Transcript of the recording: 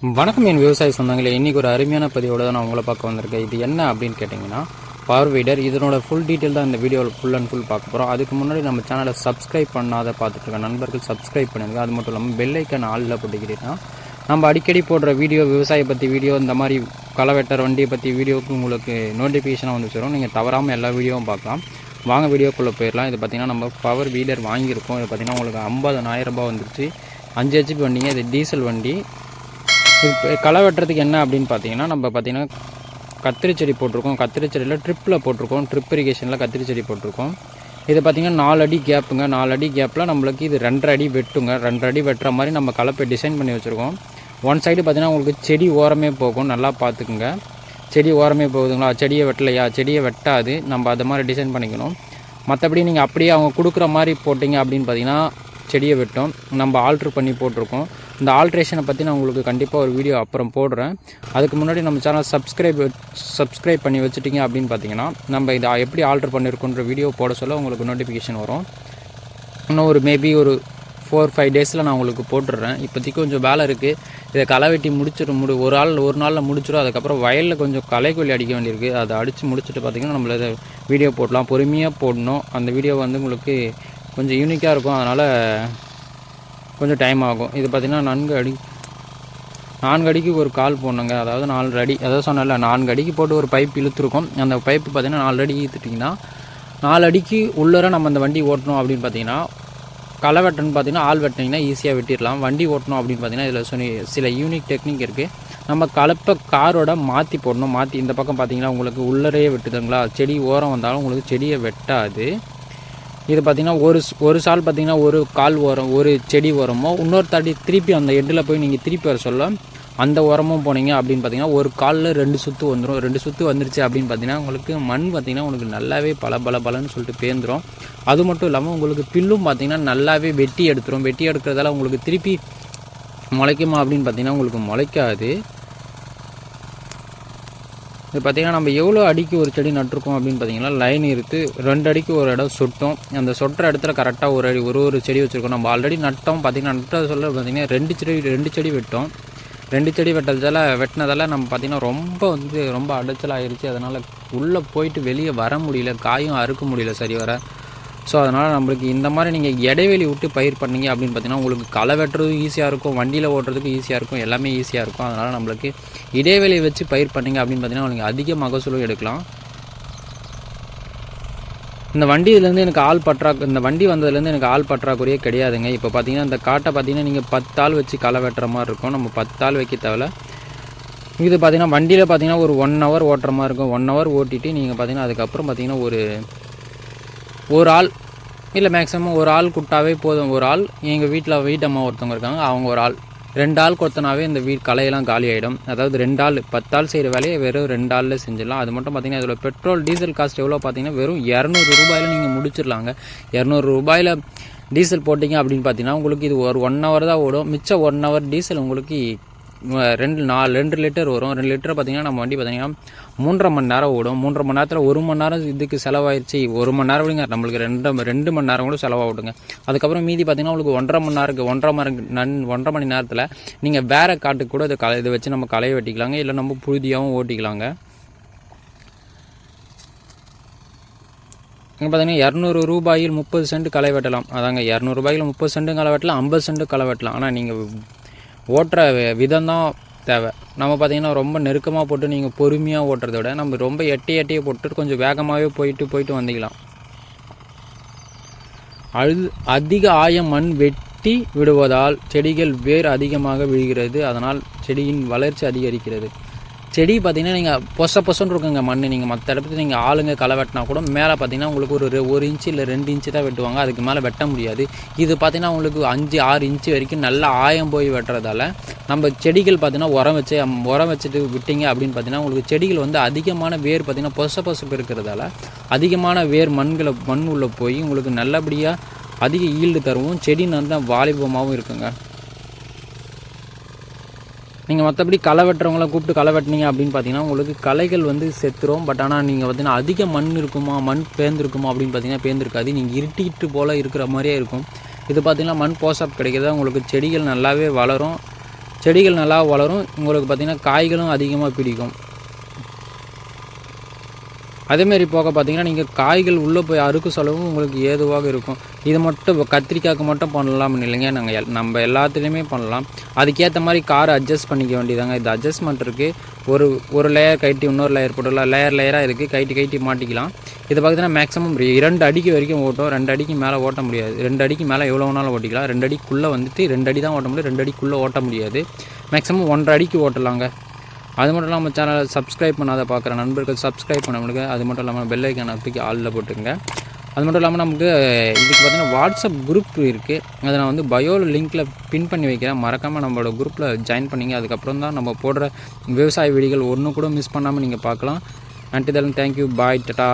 வணக்கம் என் விவசாய சொந்தங்களே. இன்றைக்கி ஒரு அருமையான பதிவோடு தான் நான் உங்களை பார்க்க வந்திருக்கேன். இது என்ன அப்படின்னு கேட்டிங்கன்னா பவர் வீடர் இதனோட ஃபுல் டீட்டெயில் தான் இந்த வீடியோவில் ஃபுல் அண்ட் ஃபுல் பார்க்க போகிறோம் அதுக்கு முன்னாடி நம்ம சேனலை சப்ஸ்கிரைப் பண்ணாத பார்த்துட்டு நண்பர்கள் சப்ஸ்கிரைப் பண்ணுங்கள் அது மட்டும் இல்லாமல் பெல்லைக்கன் ஆளில் போட்டுக்கிட்டீங்கன்னா நம்ம அடிக்கடி போடுற வீடியோ விவசாய பற்றி வீடியோ இந்த மாதிரி களை வெட்டர் வண்டியை பற்றி வீடியோக்கு உங்களுக்கு நோட்டிஃபிகேஷனாக வந்து சேரும். நீங்கள் தவறாமல் எல்லா வீடியோவும் பார்க்கலாம். வாங்க வீடியோக்குள்ளே போயிடலாம். இது பார்த்திங்கன்னா நம்ம பவர் வீடர் வாங்கியிருக்கோம். இது பார்த்திங்கன்னா உங்களுக்கு ஐம்பதனாயிரம் ரூபாய் வந்துருச்சு. அஞ்சு ஹெச்பி வண்டிங்க. இது டீசல் வண்டி. இப்போ களை வெட்டுறதுக்கு என்ன அப்படின்னு பார்த்தீங்கன்னா நம்ம பார்த்தீங்கன்னா கத்திரி செடி போட்டிருக்கோம். கத்திரி செடியில் ட்ரிப்பில் போட்டிருக்கோம். ட்ரிப் இரிகேஷனில் கத்திரி செடி போட்டிருக்கோம். இது பார்த்திங்கன்னா நாலு அடி கேப்புங்க. நாலு அடி கேப்பில் நம்மளுக்கு இது ரெண்டரை அடி வெட்டுங்க. ரெண்டரை அடி வெட்டுற மாதிரி நம்ம கலப்பை டிசைன் பண்ணி வச்சுருக்கோம். ஒன் சைடு பார்த்திங்கன்னா உங்களுக்கு செடி ஓரமே போகும். நல்லா பார்த்துக்குங்க செடி ஓரமே போகுதுங்களா? செடியை வெட்டலையா? செடியை வெட்டாது. நம்ம அது மாதிரி டிசைன் பண்ணிக்கணும். மற்றபடி நீங்கள் அப்படியே அவங்க கொடுக்குற மாதிரி போட்டிங்க அப்படின்னு பார்த்தீங்கன்னா செடியை வெட்டும். நம்ம ஆல்ட்ரு பண்ணி போட்டிருக்கோம். இந்த ஆல்ட்ரேஷனை பற்றி நான் உங்களுக்கு கண்டிப்பாக ஒரு வீடியோ அப்புறம் போடுறேன். அதுக்கு முன்னாடி நம்ம சேனல் சப்ஸ்கிரைப் சப்ஸ்கிரைப் பண்ணி வச்சுட்டிங்க அப்படின்னு பார்த்தீங்கன்னா நம்ம இதை எப்படி ஆல்ட்ரு பண்ணியிருக்கோன்ற வீடியோ போட சொல்ல உங்களுக்கு நோட்டிஃபிகேஷன் வரும். இன்னும் ஒரு மேபி ஒரு ஃபோர் ஃபைவ் டேஸில் நான் உங்களுக்கு போட்டுடுறேன். இப்போதைக்கு கொஞ்சம் வேலை இருக்குது இதை களை வெட்டி முடிச்சிடும் முடி ஒரு ஆள் ஒரு நாளில் முடிச்சிடும் அதுக்கப்புறம் வயலில் கொஞ்சம் களைக்கொல்லி அடிக்க வேண்டியிருக்கு. அதை அடித்து முடிச்சுட்டு பார்த்தீங்கன்னா நம்மள இதை வீடியோ போடலாம். பொறுமையாக போடணும். அந்த வீடியோ வந்து உங்களுக்கு கொஞ்சம் யூனிக்காக இருக்கும். அதனால் கொஞ்சம் டைம் ஆகும். இது பார்த்திங்கன்னா நான்கு அடி நான்கு அடிக்கு ஒரு கால் போடணுங்க. அதாவது நாலு அடி. அதாவது சொன்னல நான்கு அடிக்கு போட்டு ஒரு பைப் இழுத்துருக்கோம். அந்த பைப்பு பார்த்திங்கன்னா நாலு அடி இழுத்துட்டிங்கன்னா நாலு அடிக்கு உள்ளர நம்ம அந்த வண்டி ஓட்டணும் அப்படின்னு பார்த்தீங்கன்னா களை வெட்டணும்னு பார்த்தீங்கன்னா ஆள் வெட்டினீங்கன்னா ஈஸியாக வெட்டிடலாம். வண்டி ஓட்டணும் அப்படின்னு பார்த்தீங்கன்னா இதில் சொன்னி சில யூனிக் டெக்னிக் இருக்குது நம்ம கலப்பை காரோட மாற்றி போடணும். மாற்றி இந்த பக்கம் பார்த்தீங்கன்னா உங்களுக்கு உள்ளரையே வெட்டுதுங்களா? செடி ஓரம் வந்தாலும் உங்களுக்கு செடியை வெட்டாது. இது பார்த்திங்கன்னா ஒரு ஒரு சால் பார்த்திங்கன்னா ஒரு கால் ஓரம் ஒரு செடி உரமோ இன்னொரு தாட்டி திருப்பி அந்த எட்டில் போய் நீங்கள் திருப்பி வர சொல்ல அந்த உரமும் போனீங்க அப்படின்னு பார்த்தீங்கன்னா ஒரு காலில் ரெண்டு சுற்று வந்துடும் ரெண்டு சுற்று வந்துருச்சு அப்படின்னு பார்த்தீங்கன்னா உங்களுக்கு மண் பார்த்திங்கன்னா உங்களுக்கு நல்லாவே பல பல பலன்னு சொல்லிட்டு பேந்துடும் அது மட்டும் இல்லாமல் உங்களுக்கு பில்லும் பார்த்திங்கன்னா நல்லாவே வெட்டி எடுத்துரும். வெட்டி எடுக்கிறதால உங்களுக்கு திருப்பி முளைக்குமா அப்படின்னு பார்த்தீங்கன்னா உங்களுக்கு முளைக்காது. இது பார்த்திங்கன்னா நம்ம எவ்வளோ அடிக்கு ஒரு செடி நட்டிருக்கோம் அப்படின்னு பார்த்தீங்கன்னா லைன் இருக்குது ரெண்டு அடிக்கு ஒரு இடம் சொட்டோம். அந்த சொட்டுற இடத்துல கரெக்டாக ஒரு அடி ஒரு ஒரு செடி வச்சுருக்கோம். நம்ம ஆல்ரெடி நட்டோம். பார்த்திங்கன்னா நட்டது சொல்ல பார்த்திங்கன்னா ரெண்டு செடி ரெண்டு செடி வெட்டோம். ரெண்டு செடி வெட்டதால் வெட்டினதால நம்ம பார்த்திங்கன்னா ரொம்ப வந்து ரொம்ப அடைச்சல் ஆயிடுச்சு அதனால் உள்ளே போயிட்டு வெளியே வர முடியல. காயும் அறுக்க முடியல சரி வர ஸோ அதனால் நம்மளுக்கு இந்த மாதிரி நீங்கள் இடைவெளி விட்டு பயிர் பண்ணீங்க அப்படின்னு பார்த்தீங்கன்னா உங்களுக்கு களை வெட்டுறதும் ஈஸியாக இருக்கும் வண்டியில் ஓட்டுறதுக்கு ஈஸியாக இருக்கும் எல்லாமே ஈஸியாக இருக்கும். அதனால் நம்மளுக்கு இடைவெளி வச்சு பயிர் பண்ணீங்க அப்படின்னு பார்த்தீங்கன்னா உங்களுக்கு அதிக மகசூலும் எடுக்கலாம். இந்த வண்டியிலேருந்து எனக்கு ஆள் பற்றா இந்த வண்டி வந்ததுலேருந்து எனக்கு ஆள் பற்றாக்குறையே கிடையாதுங்க. இப்போ பார்த்தீங்கன்னா இந்த காட்டை பார்த்தீங்கன்னா நீங்கள் பத்தாள் வச்சு களை வெட்டுற மாதிரி இருக்கும். நம்ம பத்து ஆள் வைக்க தேவையில்ல. இது பார்த்தீங்கன்னா வண்டியில் பார்த்தீங்கன்னா ஒரு ஒன் ஹவர் ஓட்டுற மாதிரி இருக்கும். ஒன் ஹவர் ஓட்டிட்டு நீங்கள் பார்த்தீங்கன்னா அதுக்கப்புறம் பார்த்தீங்கன்னா ஒரு ஒரு ஆள் இல்லை மேக்ஸிமம் ஒரு ஆள் கூட்டாவே போதும். ஒரு ஆள் எங்கள் வீட்டில் வீட்டம்மா ஒருத்தவங்க இருக்காங்க அவங்க ஒரு ஆள். ரெண்டு ஆள் கொத்தனாவே இந்த வீட் கலையெல்லாம் காலி ஆகிடும் அதாவது ரெண்டு ஆள் பத்து ஆள் செய்கிற வேலையை வெறும் ரெண்டு ஆளில் செஞ்சிடலாம். அது மட்டும் பார்த்தீங்கன்னா இதில் பெட்ரோல் டீசல் காஸ்ட் எவ்வளோ பார்த்தீங்கன்னா வெறும் இரநூறு ரூபாயில் நீங்கள் முடிச்சிடலாங்க. இரநூறு ரூபாயில் டீசல் போட்டிங்க அப்படின்னு பார்த்தீங்கன்னா உங்களுக்கு இது ஒரு ஒன் ஹவர் தான் ஓடும். மிச்சம் ஒன் ஹவர் டீசல் உங்களுக்கு ரெண்டு நாலு ரெண்டு லிட்டர் வரும். ரெண்டு லிட்டர் பார்த்திங்கன்னா நம்ம வண்டி பார்த்தீங்கன்னா மூன்றரை மணி நேரம் ஓடும். மூன்றரை மணி நேரத்தில் ஒரு மணி நேரம் இதுக்கு செலவாயிடுச்சு ஒரு மணி நேரம் விடுங்க. நம்மளுக்கு ரெண்டு ரெண்டு மணி நேரம் கூட செலவாகிடுங்க அதுக்கப்புறம் மீதி பார்த்தீங்கன்னா உங்களுக்கு ஒன்றரை மணி நேரம் ஒன்றரை மணி நன் ஒன்றரை மணி நேரத்தில் நீங்கள் வேறு காட்டுக்கு கூட இதை களை இதை வச்சு நம்ம களையை வெட்டிக்கலாங்க. இல்லை நம்ம புழுதியாகவும் ஓட்டிக்கலாங்க. இங்கே பார்த்தீங்கன்னா இரநூறு ரூபாயில் முப்பது சென்ட் களை வெட்டலாம். அதாங்க இரநூறுபாயில் முப்பது சென்ட்டும் களை வெட்டலாம் ஐம்பது சென்ட்டு களை வெட்டலாம். ஆனால் நீங்கள் ஓட்டுற விதம்தான் தேவை. நம்ம பார்த்தீங்கன்னா ரொம்ப நெருக்கமாக போட்டு நீங்கள் பொறுமையாக ஓட்டுறத விட நம்ம ரொம்ப எட்டி எட்டியை போட்டு கொஞ்சம் வேகமாகவே போயிட்டு போயிட்டு வந்திக்கலாம். அழு அதிக ஆயம் மண் வெட்டி விடுவதால் செடிகள் வேர் அதிகமாக விழுகிறது. அதனால் செடியின் வளர்ச்சி அதிகரிக்கிறது. செடி பார்த்தீங்கன்னா நீங்கள் பொச பொசன்னு இருக்குங்க மண் நீங்கள் மற்ற இடத்துல நீங்கள் ஆளுங்க களை வெட்டினா கூட மேலே பார்த்தீங்கன்னா உங்களுக்கு ஒரு ஒரு இன்ச்சு இல்லை ரெண்டு இன்ச்சு தான் வெட்டுவாங்க. அதுக்கு மேலே வெட்ட முடியாது. இது பார்த்திங்கன்னா உங்களுக்கு அஞ்சு ஆறு இன்ச்சு வரைக்கும் நல்லா ஆயம் போய் வெட்டுறதால நம்ம செடிகள் பார்த்திங்கன்னா உரம் வச்சு உரம் வச்சுட்டு விட்டீங்க அப்படின்னு பார்த்தீங்கன்னா உங்களுக்கு செடிகள் வந்து அதிகமான வேர் பார்த்தீங்கன்னா பொச பொசப்பு இருக்கிறதால அதிகமான வேர் மண்களை மண் உள்ளே போய் உங்களுக்கு நல்லபடியாக அதிக ஈல்டு தருவும். செடி நல்லா வாலிபமாகவும் இருக்குங்க. நீங்கள் மற்றபடி களை வெட்டுறவங்கள கூப்பிட்டு களை வெட்டினீங்க அப்படின்னு பார்த்தீங்கன்னா உங்களுக்கு களைகள் வந்து செத்துரும். பட் ஆனால் நீங்கள் பார்த்தீங்கன்னா அதிக மண் இருக்குமா மண் பேர்ந்துருக்குமா அப்படின்னு பார்த்தீங்கன்னா பேர்ந்துருக்காது. நீங்கள் இருட்டிட்டு போல் இருக்கிற மாதிரியே இருக்கும். இது பார்த்தீங்கன்னா மண் போசாப் கிடைக்கிறதா உங்களுக்கு செடிகள் நல்லாவே வளரும். செடிகள் நல்லா வளரும். உங்களுக்கு பார்த்திங்கன்னா காய்களும் அதிகமாக பிடிக்கும். அதேமாரி போக பார்த்தீங்கன்னா நீங்கள் காய்கள் உள்ளே போய் அறுக்க செலவும் உங்களுக்கு ஏதுவாக இருக்கும். இது மட்டும் கத்திரிக்காய்க்கு மட்டும் பண்ணலாம்னு இல்லைங்க. நாங்கள் எல் நம்ம எல்லாத்துலேயுமே பண்ணலாம். அதுக்கேற்ற மாதிரி காரை அட்ஜஸ்ட் பண்ணிக்க வேண்டியதாங்க. இது அட்ஜஸ்ட்மெண்ட் இருக்குது ஒரு ஒரு லேயர் கட்டி இன்னொரு லேயர் போட்டுடலாம். லேயர் லேயராக இருக்குது கைட்டி கைட்டி மாட்டிக்கலாம். இது பார்த்தீங்கன்னா மேக்ஸிமம் இரண்டு அடிக்கு வரைக்கும் ஓட்டும். ரெண்டு அடிக்கு மேலே ஓட்ட முடியாது. ரெண்டு அடிக்கு மேலே எவ்வளோ வேணாலும் ஓட்டிக்கலாம். ரெண்டு அடிக்குள்ளே வந்துட்டு ரெண்டு அடி தான் ஓட்ட முடியும். ரெண்டு அடிக்குள்ளே ஓட்ட முடியாது. மேக்ஸிமம் ஒன்றரை அடிக்கு ஓட்டலாங்க. அது மட்டும் இல்லாமல் சேனலை சப்ஸ்கிரைப் பண்ணாத பார்க்குற நண்பர்கள் சப்ஸ்கிரைப் பண்ண முடியுங்க அது மட்டும் இல்லாமல் பெல் ஐக்கான தூக்கி ஆளில் போட்டுங்க அது மட்டும் இல்லாமல் நமக்கு இதுக்கு பார்த்தீங்கன்னா வாட்ஸ்அப் குரூப் இருக்குது அதை நான் வந்து பயோவில் லிங்க்கில் பின் பண்ணி வைக்கிறேன். மறக்காமல் நம்மளோட குரூப்பில் ஜாயின் பண்ணிங்க. அதுக்கப்புறம் தான் நம்ம போடுற விவசாய வீடியோகள் ஒன்று கூட மிஸ் பண்ணாமல் நீங்கள் பார்க்கலாம் நன்றி தென் தேங்க்யூ பாய் டட்டா